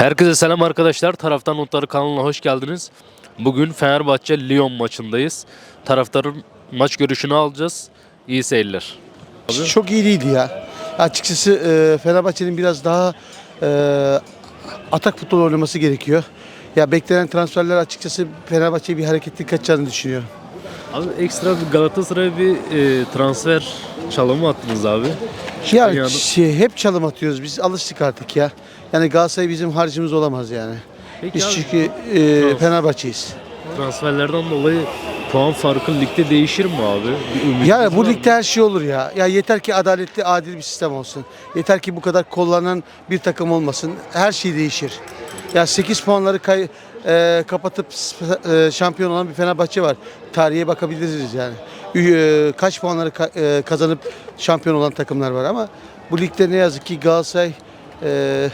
Herkese selam arkadaşlar. Taraftan Notları kanalına hoş geldiniz. Bugün Fenerbahçe Lyon maçındayız. Taraftarın maç görüşünü alacağız. İyi seyirler. Çok iyi değildi ya. Açıkçası e, Fenerbahçe'nin biraz daha e, atak futbol oynaması gerekiyor. Ya beklenen transferler açıkçası Fenerbahçe'ye bir hareketli kaçacağını düşünüyorum. Abi ekstra bir Galatasaray'a bir e, transfer çalımı attınız abi. Ya şey, hep çalım atıyoruz biz alıştık artık ya. Yani Galatasaray bizim harcımız olamaz yani. Peki Biz abi, çünkü e. Fenerbahçeyiz. transferlerden dolayı puan farkı ligde değişir mi abi? Bir ümidiniz Yani bu mı? ligde her şey olur ya. Ya yeter ki adaletli, adil bir sistem olsun. Yeter ki bu kadar kollanan bir takım olmasın. Her şey değişir. Ya 8 puanları kay- e, kapatıp e, şampiyon olan bir Fenerbahçe var. Tarihe bakabiliriz yani. E, kaç puanları ka- e, kazanıp şampiyon olan takımlar var ama bu ligde ne yazık ki Galatasaray e,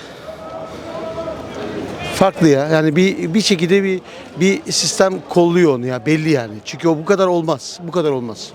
farklı ya. Yani bir bir şekilde bir bir sistem kolluyor onu ya belli yani. Çünkü o bu kadar olmaz. Bu kadar olmaz.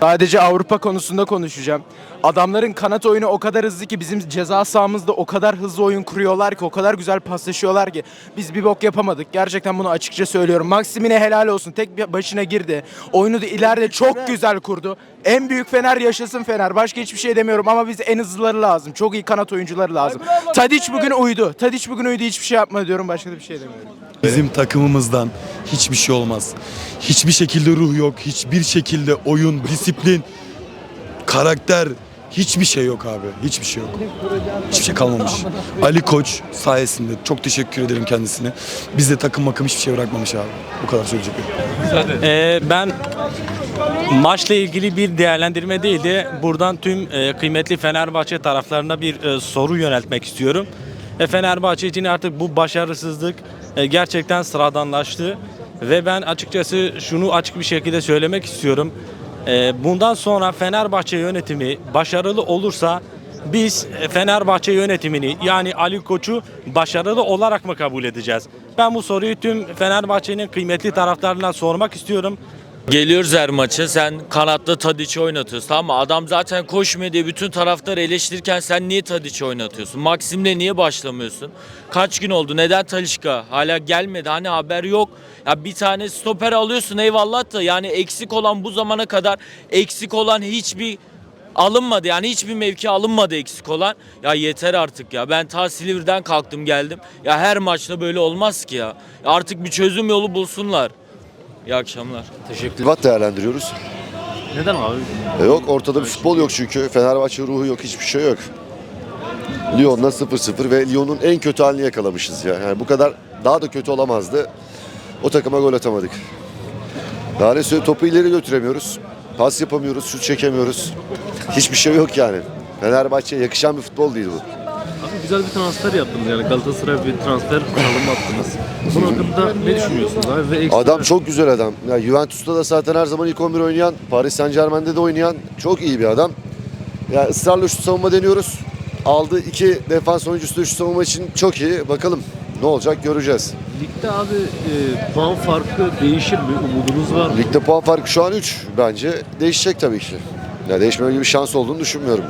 Sadece Avrupa konusunda konuşacağım. Adamların kanat oyunu o kadar hızlı ki bizim ceza sahamızda o kadar hızlı oyun kuruyorlar ki o kadar güzel paslaşıyorlar ki biz bir bok yapamadık. Gerçekten bunu açıkça söylüyorum. Maksimine helal olsun. Tek başına girdi. Oyunu da ileride çok güzel kurdu. En büyük Fener yaşasın Fener. Başka hiçbir şey demiyorum ama bize en hızlıları lazım. Çok iyi kanat oyuncuları lazım. Tadiç bugün uydu. Tadiç bugün uydu. Hiçbir şey yapma diyorum. Başka da bir şey demiyorum. Bizim takımımızdan hiçbir şey olmaz. Hiçbir şekilde ruh yok. Hiçbir şekilde oyun, disiplin, karakter hiçbir şey yok abi. Hiçbir şey yok. Hiçbir şey kalmamış. Ali Koç sayesinde çok teşekkür ederim kendisine. Bizde takım makım hiçbir şey bırakmamış abi. Bu kadar söyleyeceklerim. Ee, ben maçla ilgili bir değerlendirme değil de buradan tüm e, kıymetli Fenerbahçe taraflarına bir e, soru yöneltmek istiyorum. E, Fenerbahçe için artık bu başarısızlık e, gerçekten sıradanlaştı ve ben açıkçası şunu açık bir şekilde söylemek istiyorum. E, bundan sonra Fenerbahçe yönetimi başarılı olursa biz e, Fenerbahçe yönetimini yani Ali Koç'u başarılı olarak mı kabul edeceğiz? Ben bu soruyu tüm Fenerbahçe'nin kıymetli taraftarlarına sormak istiyorum. Geliyoruz her maça sen kanatta Tadiç'i oynatıyorsun tamam mı? Adam zaten koşmuyor diye bütün taraftar eleştirirken sen niye Tadiç'i oynatıyorsun? Maksim'le niye başlamıyorsun? Kaç gün oldu? Neden Talişka? Hala gelmedi. Hani haber yok. Ya bir tane stoper alıyorsun eyvallah da yani eksik olan bu zamana kadar eksik olan hiçbir alınmadı. Yani hiçbir mevki alınmadı eksik olan. Ya yeter artık ya. Ben ta Silivri'den kalktım geldim. Ya her maçta böyle olmaz ki ya. Ya Artık bir çözüm yolu bulsunlar. İyi akşamlar. Teşekkür Privat değerlendiriyoruz. Neden abi? E yok ortada bir futbol yok çünkü. Fenerbahçe ruhu yok, hiçbir şey yok. Lyon'la 0-0 ve Lyon'un en kötü halini yakalamışız ya. Yani bu kadar daha da kötü olamazdı. O takıma gol atamadık. Daha ne söyleyeyim topu ileri götüremiyoruz. Pas yapamıyoruz, şut çekemiyoruz. Hiçbir şey yok yani. Fenerbahçe'ye yakışan bir futbol değil bu. Güzel bir transfer yaptınız yani Galatasaray'a bir transfer çalımı attınız. Bunun hakkında ne düşünüyorsunuz abi? Ve ekstra... Adam çok güzel adam. Ya Juventus'ta da zaten her zaman ilk 11 oynayan, Paris Saint Germain'de de oynayan çok iyi bir adam. Ya ısrarla şu savunma deniyoruz. Aldı iki defans oyuncusu da şu savunma için çok iyi. Bakalım ne olacak göreceğiz. Ligde abi e, puan farkı değişir mi? Umudunuz var mı? Ligde puan farkı şu an 3 bence. Değişecek tabii ki. Ya değişmeme gibi bir şans olduğunu düşünmüyorum.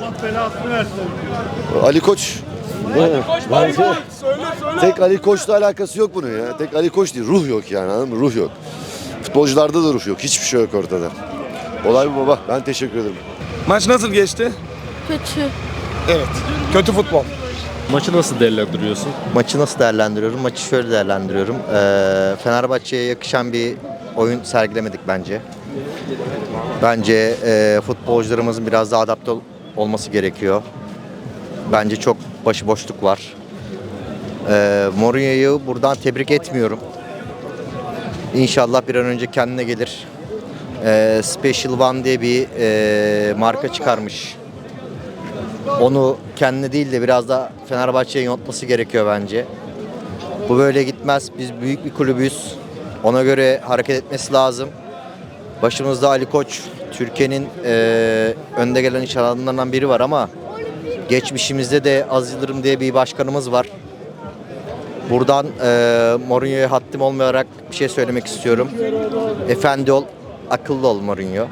Ali Koç. Koç, Tek Ali Koç'la alakası yok bunun ya. Tek Ali Koç değil. Ruh yok yani anladın mı? Ruh yok. Futbolcularda da ruh yok. Hiçbir şey yok ortada. Olay bu baba. Ben teşekkür ederim. Maç nasıl geçti? Kötü. Evet. Kötü futbol. Maçı nasıl değerlendiriyorsun? Maçı nasıl değerlendiriyorum? Maçı şöyle değerlendiriyorum. Ee, Fenerbahçe'ye yakışan bir oyun sergilemedik bence. Bence e, futbolcularımızın biraz daha adapte ol- olması gerekiyor. Bence çok başıboşluk var. Ee, Mourinho'yu buradan tebrik etmiyorum. İnşallah bir an önce kendine gelir. Ee, Special One diye bir e, marka çıkarmış. Onu kendine değil de biraz da Fenerbahçe'ye yönetmesi gerekiyor bence. Bu böyle gitmez. Biz büyük bir kulübüyüz. Ona göre hareket etmesi lazım. Başımızda Ali Koç, Türkiye'nin eee, önde gelen iş adamlarından biri var ama geçmişimizde de Az Yıldırım diye bir başkanımız var. Buradan eee Mourinho'ya haddim olmayarak bir şey söylemek istiyorum. Efendi ol, akıllı ol Mourinho.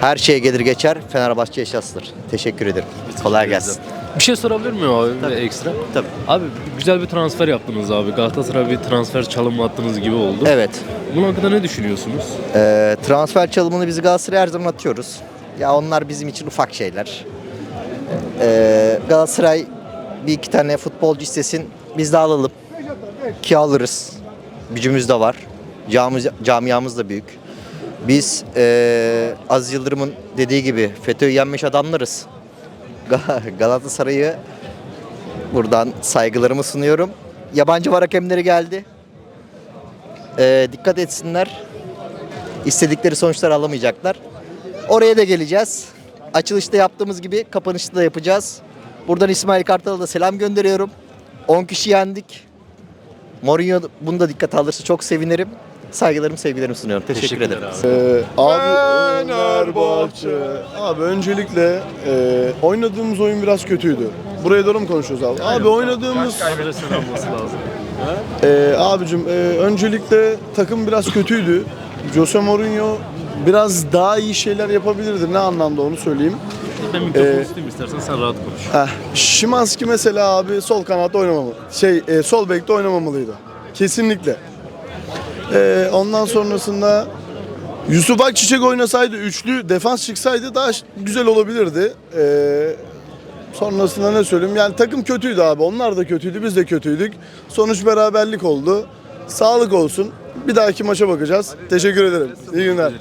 Her şey gelir geçer, Fenerbahçe yaşasılır. Teşekkür ederim. Kolay gelsin. Bir şey sorabilir miyim abi ekstra? Tabii. Abi güzel bir transfer yaptınız abi. Galatasaray bir transfer çalımı attığınız gibi oldu. Evet. Bunun hakkında ne düşünüyorsunuz? Ee, transfer çalımını biz Galatasaray'a her zaman atıyoruz. Ya onlar bizim için ufak şeyler. Ee, Galatasaray bir iki tane futbolcu istesin biz de alalım. Ki alırız. Gücümüz de var. Camiamız, camiamız da büyük. Biz ee, Aziz Yıldırım'ın dediği gibi FETÖ'yü yenmiş adamlarız. Ga- Galatasaray'ı buradan saygılarımı sunuyorum. Yabancı var hakemleri geldi. Ee, dikkat etsinler istedikleri sonuçları alamayacaklar. Oraya da geleceğiz. Açılışta yaptığımız gibi kapanışta da yapacağız. Buradan İsmail Kartal'a da selam gönderiyorum. 10 kişi yendik. Mourinho bunu da dikkate alırsa çok sevinirim. Saygılarımı, sevgilerimi sunuyorum. Teşekkür Teşekkürler ederim. abi. Abi Fenerbahçe. Abi öncelikle e, oynadığımız oyun biraz kötüydü. Buraya doğru mu konuşuyoruz abi? Abi oynadığımız Kaybedersen olması lazım. e, abicim e, öncelikle takım biraz kötüydü. Jose Mourinho biraz daha iyi şeyler yapabilirdi. Ne anlamda onu söyleyeyim. Ben mikrofonu Ee, tutayım istersen sen rahat konuş. Heh, Şimanski mesela abi sol kanatta oynamamalı. Şey e, sol bekte oynamamalıydı. Kesinlikle. E, ondan sonrasında Yusuf Akçiçek oynasaydı üçlü defans çıksaydı daha güzel olabilirdi. E, sonrasında ne söyleyeyim yani takım kötüydü abi. Onlar da kötüydü biz de kötüydük. Sonuç beraberlik oldu. Sağlık olsun. Bir dahaki maça bakacağız. Teşekkür ederim. İyi günler.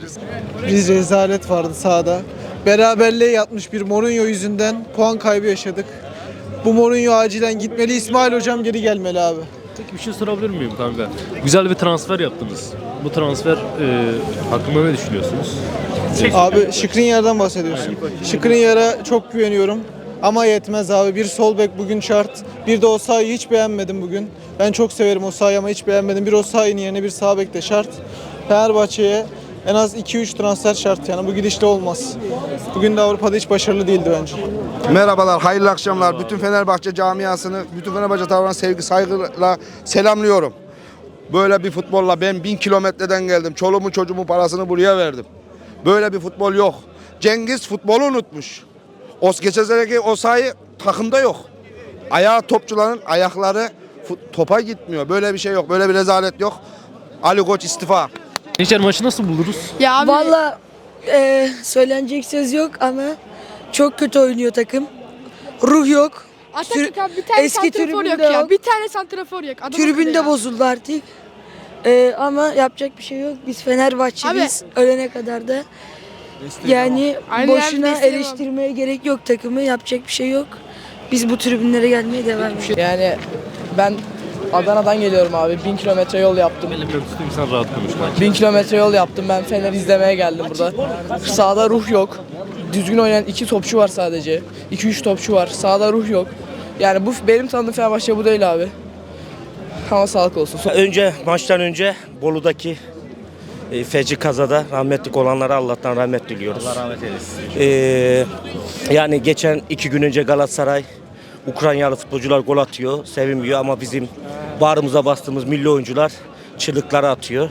Bir rezalet vardı sahada. Beraberliğe yatmış bir Mourinho yüzünden puan kaybı yaşadık. Bu Mourinho acilen gitmeli. İsmail hocam geri gelmeli abi. Peki bir şey sorabilir miyim kanka? Güzel bir transfer yaptınız. Bu transfer e, hakkında ne düşünüyorsunuz? Abi Şikrinyar'dan bahsediyorsun. Şikrinyar'a çok güveniyorum. Ama yetmez abi. Bir sol bek bugün şart. Bir de Osayi'yi hiç beğenmedim bugün. Ben çok severim Osayi'yi ama hiç beğenmedim. Bir Osayi'nin yerine bir sağ bek de şart. Fenerbahçe'ye en az 2-3 transfer şart yani bu gidişle olmaz. Bugün de Avrupa'da hiç başarılı değildi bence. Merhabalar, hayırlı akşamlar. Bütün Fenerbahçe camiasını, bütün Fenerbahçe tarafından sevgi, saygıyla selamlıyorum. Böyle bir futbolla ben bin kilometreden geldim. Çoluğumun çocuğumun parasını buraya verdim. Böyle bir futbol yok. Cengiz futbolu unutmuş. O geçen seneki o sayı takımda yok. Ayağı topçuların ayakları topa gitmiyor. Böyle bir şey yok. Böyle bir rezalet yok. Ali Koç istifa. Gençler maçı nasıl buluruz? Ya abi Valla e, söylenecek söz yok ama çok kötü oynuyor takım. Ruh yok. Atatürk abi bir tane eski santrafor yok tribünde ya. yok. Bir tane santrafor yok. Adam akıllı Tribün de ya. bozuldu artık. E, ama yapacak bir şey yok. Biz Fenerbahçeliyiz ölene kadar da. Yani Aynen, boşuna eleştirmeye gerek yok takımı. Yapacak bir şey yok. Biz bu tribünlere gelmeye devam ediyoruz. Yani ben Adana'dan geliyorum abi. 1000 kilometre yol yaptım. Sen rahat konuş kanka. 1000 kilometre yol yaptım. Ben Fener izlemeye geldim burada. Sahada ruh yok. Düzgün oynayan iki topçu var sadece. 2-3 topçu var. Sahada ruh yok. Yani bu benim tanıdığım Fenerbahçe bu değil abi. Ama sağlık olsun. Önce maçtan önce Bolu'daki e, feci kazada rahmetlik olanlara Allah'tan rahmet diliyoruz. Allah rahmet eylesin. yani geçen iki gün önce Galatasaray Ukraynalı futbolcular gol atıyor, sevinmiyor ama bizim bağrımıza bastığımız milli oyuncular çığlıkları atıyor.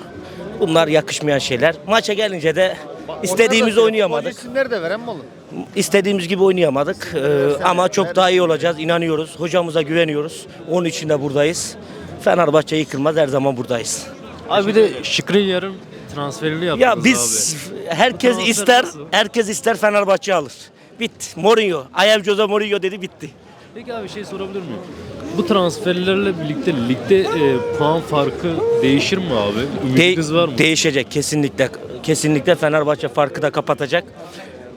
Bunlar yakışmayan şeyler. Maça gelince de istediğimiz oynayamadık. de veren mi olur? İstediğimiz gibi oynayamadık Ee, ama çok daha iyi olacağız inanıyoruz. Hocamıza güveniyoruz. Onun için de buradayız. Fenerbahçe yıkılmaz her zaman buradayız. Abi bir de Şikrinyar'ın transferini yaptınız Ya biz herkes transfer ister nasıl? herkes ister Fenerbahçe alır. Bitti. Mourinho. I am Jose Mourinho dedi bitti. Peki abi şey sorabilir miyim? Bu transferlerle birlikte ligde e, puan farkı değişir mi abi? Ümidiniz De- var mı? Değişecek kesinlikle. Kesinlikle Fenerbahçe farkı da kapatacak.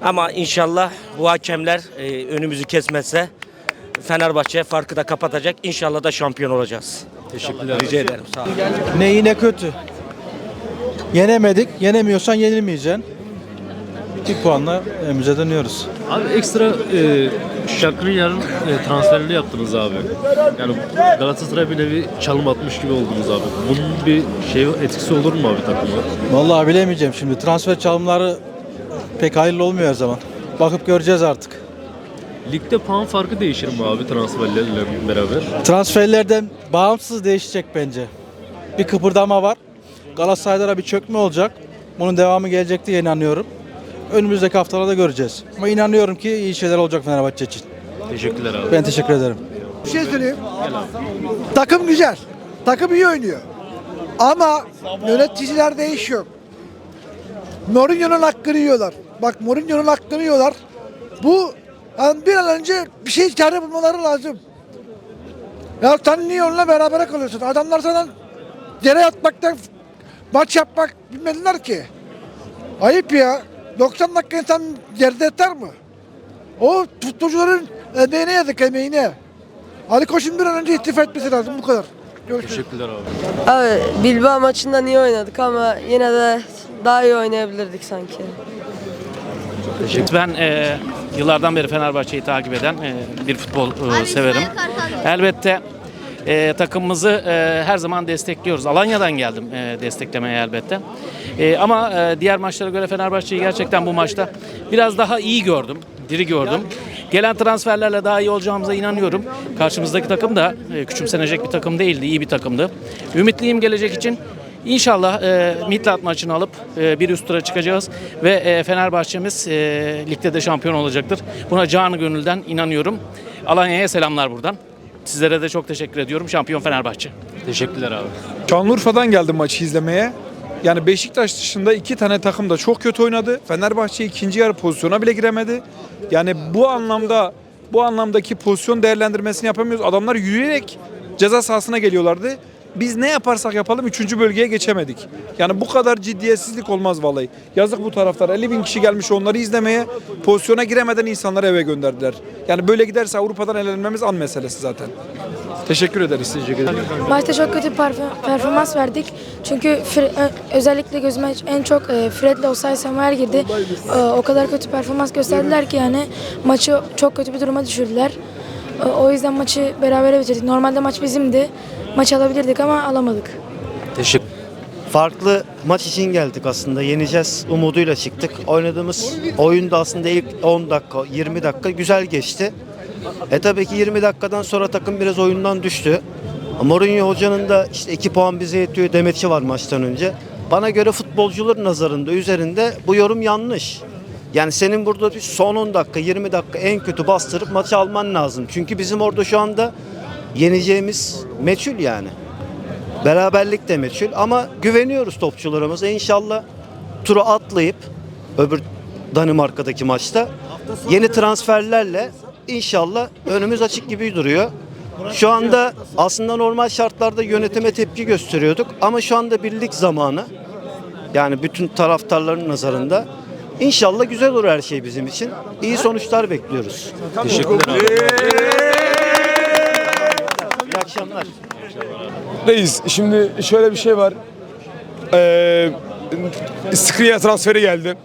Ama inşallah bu hakemler e, önümüzü kesmezse Fenerbahçe farkı da kapatacak. İnşallah da şampiyon olacağız. Teşekkürler. Rica ederim. Sağ olun. Ne iyi ne kötü. Yenemedik. Yenemiyorsan yenilmeyeceksin. Bir puanla evimize dönüyoruz. Abi ekstra e, Şakrinyar'ın e, transferini yaptınız abi. Yani Galatasaray bir nevi çalım atmış gibi oldunuz abi. Bunun bir şey etkisi olur mu abi takıma? Vallahi bilemeyeceğim şimdi. Transfer çalımları pek hayırlı olmuyor her zaman. Bakıp göreceğiz artık. Ligde puan farkı değişir mi abi transferlerle beraber? Transferlerden bağımsız değişecek bence. Bir kıpırdama var. Galatasaray'da da bir çökme olacak. Bunun devamı gelecek diye inanıyorum. Önümüzdeki haftalarda göreceğiz. Ama inanıyorum ki iyi şeyler olacak Fenerbahçe için. Teşekkürler abi. Ben teşekkür ederim. Bir şey söyleyeyim. Takım güzel. Takım iyi oynuyor. Ama yöneticiler değişiyor. Mourinho'nun hakkını yiyorlar. Bak Mourinho'nun hakkını yiyorlar. Bu yani bir an önce bir şey çare bulmaları lazım. Ya sen niye onunla beraber kalıyorsun? Adamlar sana yere atmaktan maç yapmak bilmediler ki. Ayıp ya. 90 dakika insan yerde yatar mı? O futbolcuların emeğine yazık emeğine. Ali Koç'un bir an önce istifa etmesi lazım bu kadar. Görüşürüz. Teşekkürler abi. Abi Bilbao maçında iyi oynadık ama yine de daha iyi oynayabilirdik sanki. Ben e, yıllardan beri Fenerbahçe'yi takip eden e, bir futbol e, severim. Elbette e, takımımızı e, her zaman destekliyoruz. Alanya'dan geldim e, desteklemeye elbette. E, ama e, diğer maçlara göre Fenerbahçe'yi gerçekten bu maçta biraz daha iyi gördüm, diri gördüm. Gelen transferlerle daha iyi olacağımıza inanıyorum. Karşımızdaki takım da e, küçümsenecek bir takım değildi, iyi bir takımdı. Ümitliyim gelecek için. İnşallah e, Midland maçını alıp e, bir üst tura çıkacağız ve e, Fenerbahçe'miz e, ligde de şampiyon olacaktır. Buna canı gönülden inanıyorum. Alanya'ya selamlar buradan. Sizlere de çok teşekkür ediyorum. Şampiyon Fenerbahçe. Teşekkürler abi. Şanlıurfa'dan geldim maçı izlemeye. Yani Beşiktaş dışında iki tane takım da çok kötü oynadı. Fenerbahçe ikinci yarı pozisyona bile giremedi. Yani bu anlamda bu anlamdaki pozisyon değerlendirmesini yapamıyoruz. Adamlar yürüyerek ceza sahasına geliyorlardı. Biz ne yaparsak yapalım 3. bölgeye geçemedik. Yani bu kadar ciddiyetsizlik olmaz vallahi. Yazık bu taraftar. 50 bin kişi gelmiş onları izlemeye. Pozisyona giremeden insanları eve gönderdiler. Yani böyle giderse Avrupa'dan elenmemiz an meselesi zaten. Teşekkür ederiz. Teşekkür ederim. Maçta çok kötü performans verdik. Çünkü ö- özellikle gözüme en çok e, Fred'le Osay Samuel girdi. E, o kadar kötü performans gösterdiler ki yani maçı çok kötü bir duruma düşürdüler. E, o yüzden maçı berabere bitirdik. Normalde maç bizimdi. Maç alabilirdik ama alamadık. Teşekkür. Farklı maç için geldik aslında. Yeneceğiz umuduyla çıktık. Oynadığımız oyunda aslında ilk 10 dakika, 20 dakika güzel geçti. E tabii ki 20 dakikadan sonra takım biraz oyundan düştü. Mourinho hocanın da işte 2 puan bize yetiyor demeci var maçtan önce. Bana göre futbolcuların nazarında üzerinde bu yorum yanlış. Yani senin burada bir son 10 dakika 20 dakika en kötü bastırıp maçı alman lazım. Çünkü bizim orada şu anda yeneceğimiz meçhul yani. Beraberlik de meçhul ama güveniyoruz topçularımıza. İnşallah turu atlayıp öbür Danimarka'daki maçta yeni transferlerle inşallah önümüz açık gibi duruyor. Şu anda aslında normal şartlarda yönetime tepki gösteriyorduk ama şu anda birlik zamanı. Yani bütün taraftarların nazarında. İnşallah güzel olur her şey bizim için. İyi sonuçlar bekliyoruz. Teşekkürler akşamlar. Reis şimdi şöyle bir şey var. Ee, Skriniar transferi geldi.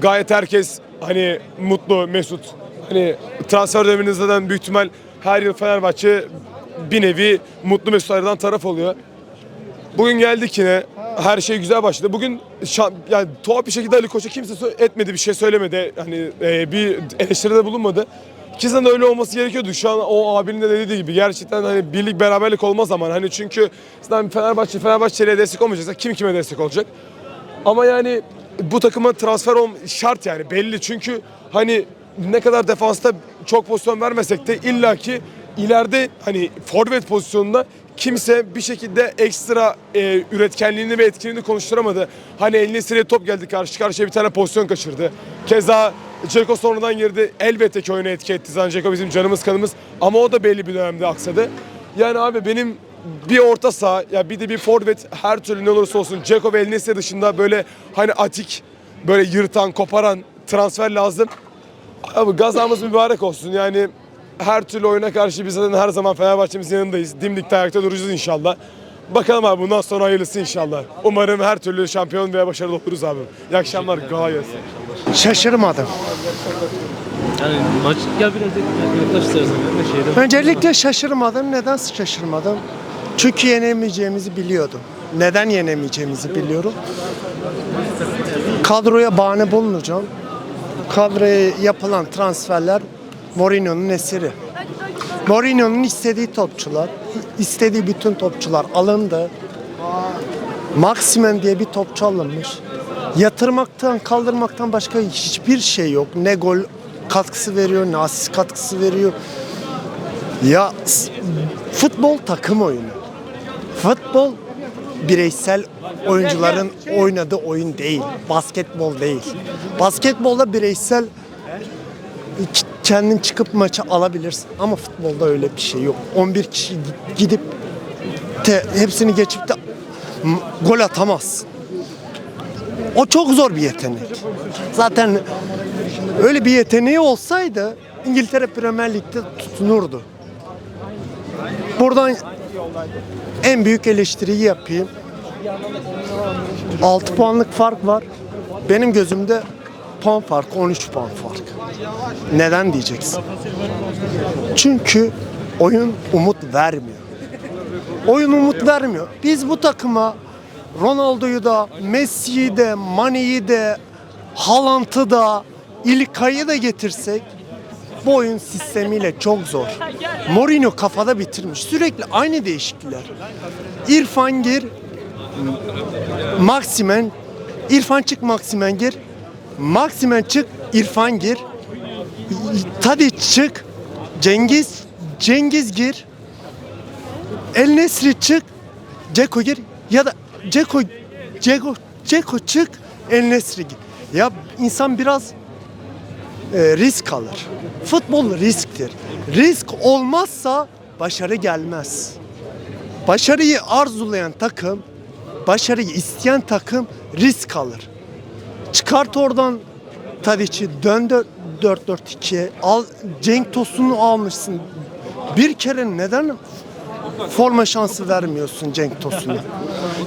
Gayet herkes hani mutlu, mesut. Hani transfer döneminde zaten büyük ihtimal her yıl Fenerbahçe bir nevi mutlu mesut ayrılan taraf oluyor. Bugün geldik yine. Her şey güzel başladı. Bugün şa- yani tuhaf bir şekilde Ali Koç'a kimse etmedi bir şey söylemedi. Hani e, bir eleştiride bulunmadı. Kesin öyle olması gerekiyordu. Şu an o abinin de dediği gibi gerçekten hani birlik beraberlik olmaz zaman. Hani çünkü zaten Fenerbahçe Fenerbahçe'ye destek olmayacaksa kim kime destek olacak? Ama yani bu takıma transfer ol şart yani belli. Çünkü hani ne kadar defansta çok pozisyon vermesek de illaki ileride hani forvet pozisyonunda kimse bir şekilde ekstra e, üretkenliğini ve etkinliğini konuşturamadı. Hani eline sıraya top geldi karşı karşıya bir tane pozisyon kaçırdı. Keza Ceko sonradan girdi. Elbette ki oyuna etki etti. Zaten Ceko bizim canımız kanımız ama o da belli bir dönemde aksadı. Yani abi benim bir orta saha ya bir de bir forvet her türlü ne olursa olsun Ceko ve El Nesri dışında böyle hani atik böyle yırtan koparan transfer lazım. Abi gazamız mübarek olsun yani her türlü oyuna karşı biz zaten her zaman Fenerbahçe'mizin yanındayız. Dimdikte ayakta duracağız inşallah. Bakalım abi bundan sonra hayırlısı inşallah. Umarım her türlü şampiyon veya başarılı oluruz abi. İyi akşamlar. Kolay. Şaşırmadım. Yani maç ya biraz yaklaş istersen. Ben de şeyden- Öncelikle şaşırmadım. Neden şaşırmadım? Çünkü yenemeyeceğimizi biliyordum. Neden yenemeyeceğimizi biliyorum. Kadroya bahane bulmayacağım. Kadroya yapılan transferler Mourinho'nun eseri. Mourinho'nun istediği topçular, istediği bütün topçular alındı. Maximen diye bir topçu alınmış. Yatırmaktan, kaldırmaktan başka hiçbir şey yok. Ne gol katkısı veriyor, ne asist katkısı veriyor. Ya futbol takım oyunu. Futbol bireysel oyuncuların oynadığı oyun değil. Basketbol değil. Basketbolda bireysel kendin çıkıp maçı alabilirsin. Ama futbolda öyle bir şey yok. 11 kişi gi- gidip te- hepsini geçip de gol atamazsın. O çok zor bir yetenek. Zaten öyle bir yeteneği olsaydı İngiltere Premier Lig'de tutunurdu. Buradan en büyük eleştiriyi yapayım. 6 puanlık fark var. Benim gözümde puan farkı 13 puan fark. Neden diyeceksin? Çünkü oyun umut vermiyor. Oyun umut vermiyor. Biz bu takıma Ronaldo'yu da, Messi'yi de, Mane'yi de, Haaland'ı da, İlkay'ı da getirsek bu oyun sistemiyle çok zor. Mourinho kafada bitirmiş. Sürekli aynı değişiklikler. İrfan gir, Maximen, İrfan çık Maximen gir. Maximen çık, İrfan gir. Tadic çık, Cengiz, Cengiz gir. El Nesri çık, Ceko gir ya da Ceko, Ceko, Ceko çık, El Nesri gir. Ya insan biraz e, risk alır. Futbol risktir. Risk olmazsa başarı gelmez. Başarıyı arzulayan takım, başarıyı isteyen takım risk alır. Çıkart oradan Tadic'i dön 4-4-2'ye al Cenk Tosun'u almışsın. Bir kere neden forma şansı vermiyorsun Cenk Tosun'a?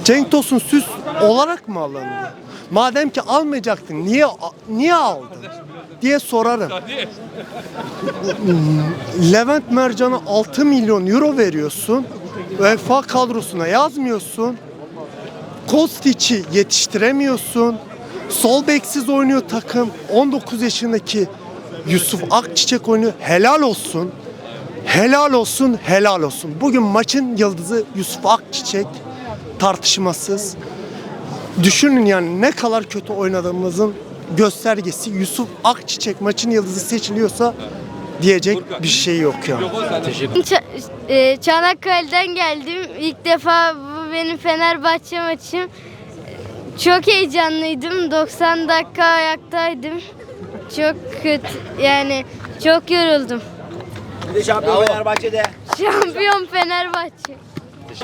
Cenk Tosun süs olarak mı alındı? Madem ki almayacaktın niye niye aldın diye sorarım. Levent Mercan'a 6 milyon euro veriyorsun. UEFA kadrosuna yazmıyorsun. Kostic'i yetiştiremiyorsun. Sol beksiz oynuyor takım. 19 yaşındaki Yusuf Akçiçek oynuyor. Helal olsun. Helal olsun, helal olsun. Bugün maçın yıldızı Yusuf Akçiçek tartışmasız. Düşünün yani ne kadar kötü oynadığımızın göstergesi Yusuf Akçiçek maçın yıldızı seçiliyorsa diyecek bir şey yok yani. Ça- e, Çanakkale'den geldim. İlk defa bu benim Fenerbahçe maçım. Çok heyecanlıydım. 90 dakika ayaktaydım. Çok kötü yani çok yoruldum. Şampiyon Fenerbahçe'de. Şampiyon Fenerbahçe.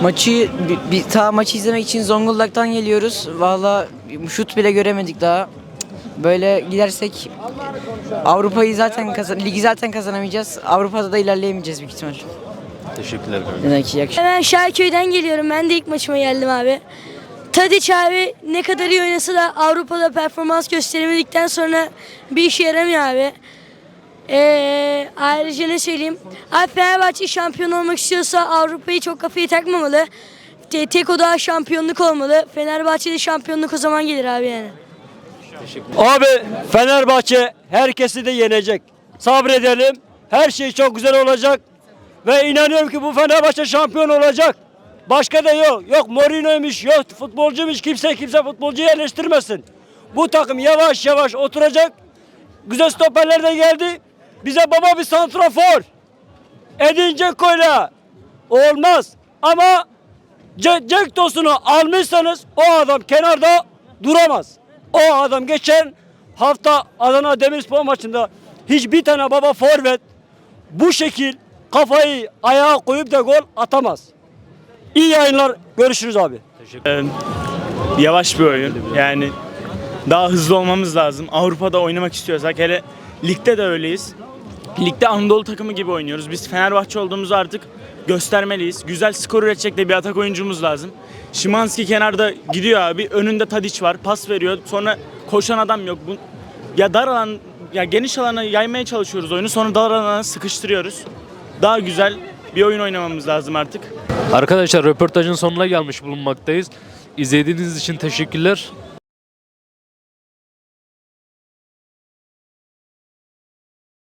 Maçı bir, bir ta maçı izlemek için Zonguldak'tan geliyoruz. Valla şut bile göremedik daha. Böyle gidersek Avrupa'yı zaten kazan ligi zaten kazanamayacağız. Avrupa'da da ilerleyemeyeceğiz büyük ihtimal. Teşekkürler kanka. Neden ki yakışıklı. Ben Şarköy'den geliyorum. Ben de ilk maçıma geldim abi. Tadiç abi ne kadar iyi oynasa da Avrupa'da performans gösteremedikten sonra bir işe yaramıyor abi. Ee, ayrıca ne söyleyeyim? Abi Fenerbahçe şampiyon olmak istiyorsa Avrupa'yı çok kafaya takmamalı. Te- Tek o daha şampiyonluk olmalı. Fenerbahçe'de şampiyonluk o zaman gelir abi yani. Abi Fenerbahçe herkesi de yenecek. Sabredelim. Her şey çok güzel olacak. Ve inanıyorum ki bu Fenerbahçe şampiyon olacak. Başka da yok. Yok Mourinho'ymuş, yok futbolcuymuş. Kimse kimse futbolcuyu eleştirmesin. Bu takım yavaş yavaş oturacak. Güzel stoperler de geldi. Bize baba bir santrafor. Edin Dzeko'yla olmaz. Ama Ce- Cenk Tosun'u almışsanız o adam kenarda duramaz. O adam geçen hafta Adana Demirspor maçında hiçbir tane baba forvet bu şekil kafayı ayağa koyup da gol atamaz. İyi yayınlar. Görüşürüz abi. yavaş bir oyun. Yani daha hızlı olmamız lazım. Avrupa'da oynamak istiyorsak hele ligde de öyleyiz. Ligde Anadolu takımı gibi oynuyoruz. Biz Fenerbahçe olduğumuzu artık göstermeliyiz. Güzel skor üretecek de bir atak oyuncumuz lazım. Şimanski kenarda gidiyor abi. Önünde Tadiç var. Pas veriyor. Sonra koşan adam yok. Bu, ya dar alan ya geniş alana yaymaya çalışıyoruz oyunu. Sonra dar alana sıkıştırıyoruz. Daha güzel bir oyun oynamamız lazım artık. Arkadaşlar röportajın sonuna gelmiş bulunmaktayız. İzlediğiniz için teşekkürler.